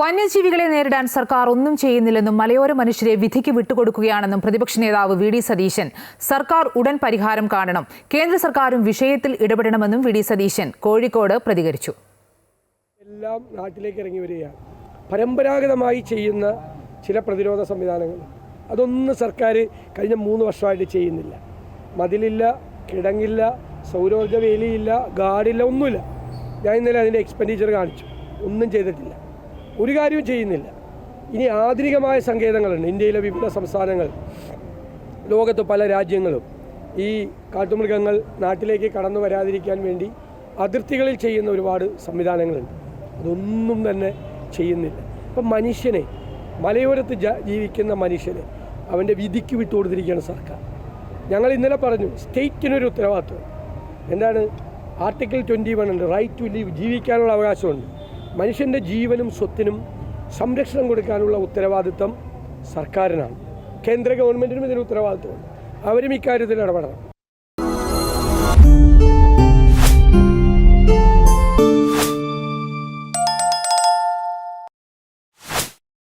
വന്യജീവികളെ നേരിടാൻ സർക്കാർ ഒന്നും ചെയ്യുന്നില്ലെന്നും മലയോര മനുഷ്യരെ വിധിക്ക് വിട്ടുകൊടുക്കുകയാണെന്നും പ്രതിപക്ഷ നേതാവ് വി ഡി സതീശൻ. സർക്കാർ ഉടൻ പരിഹാരം കാണണം. കേന്ദ്ര സർക്കാരും വിഷയത്തിൽ ഇടപെടണമെന്നും വി ഡി സതീശൻ കോഴിക്കോട് പ്രതികരിച്ചു. എല്ലാം നാട്ടിലേക്ക് ഇറങ്ങി വരികയാണ്. പരമ്പരാഗതമായി ചെയ്യുന്ന ചില പ്രതിരോധ സംവിധാനങ്ങൾ. അതൊന്നും സർക്കാർ കഴിഞ്ഞ മൂന്ന് വർഷമായിട്ട് ചെയ്യുന്നില്ല. മതിലില്ല കിടങ്ങില്ല സൗരോർജ വേലിയില്ല ഗാർഡില്ല ഒന്നുമില്ല. ഞാൻ ഇന്നലെ അതിന്റെ എക്സ്പെൻഡിച്ചർ കാണിച്ചു. ഒന്നും ചെയ്തിട്ടില്ല. ഒരു കാര്യവും ചെയ്യുന്നില്ല. ഇനി ആധുനികമായ സങ്കേതങ്ങളുണ്ട്. ഇന്ത്യയിലെ വിവിധ സംസ്ഥാനങ്ങൾ ലോകത്ത് പല രാജ്യങ്ങളും ഈ കാട്ടുമൃഗങ്ങൾ നാട്ടിലേക്ക് കടന്നു വരാതിരിക്കാൻ വേണ്ടി അതിർത്തികളിൽ ചെയ്യുന്ന ഒരുപാട് സംവിധാനങ്ങളുണ്ട്. അതൊന്നും തന്നെ ചെയ്യുന്നില്ല. ഇപ്പം മനുഷ്യനെ മലയോരത്ത് ജീവിക്കുന്ന മനുഷ്യനെ അവന്റെ വിധിക്ക് വിട്ടുകൊടുത്തിരിക്കുകയാണ് സർക്കാർ. ഞങ്ങൾ ഇന്നലെ പറഞ്ഞു സ്റ്റേറ്റിനൊരു ഉത്തരവാദിത്വം. എന്താണ്? ആർട്ടിക്കിൾ ട്വന്റി വൺ ഉണ്ട്. റൈറ്റ് ടു ലീവ് ജീവിക്കാനുള്ള അവകാശമുണ്ട്. മനുഷ്യന്റെ ജീവനും സ്വത്തിനും സംരക്ഷണം കൊടുക്കാനുള്ള ഉത്തരവാദിത്വം സർക്കാരിനാണ്. കേന്ദ്ര ഗവൺമെന്റിനും ഇതിന് ഉത്തരവാദിത്വമാണ് അവരും ഇക്കാര്യത്തിൽ ഇടപെടണം.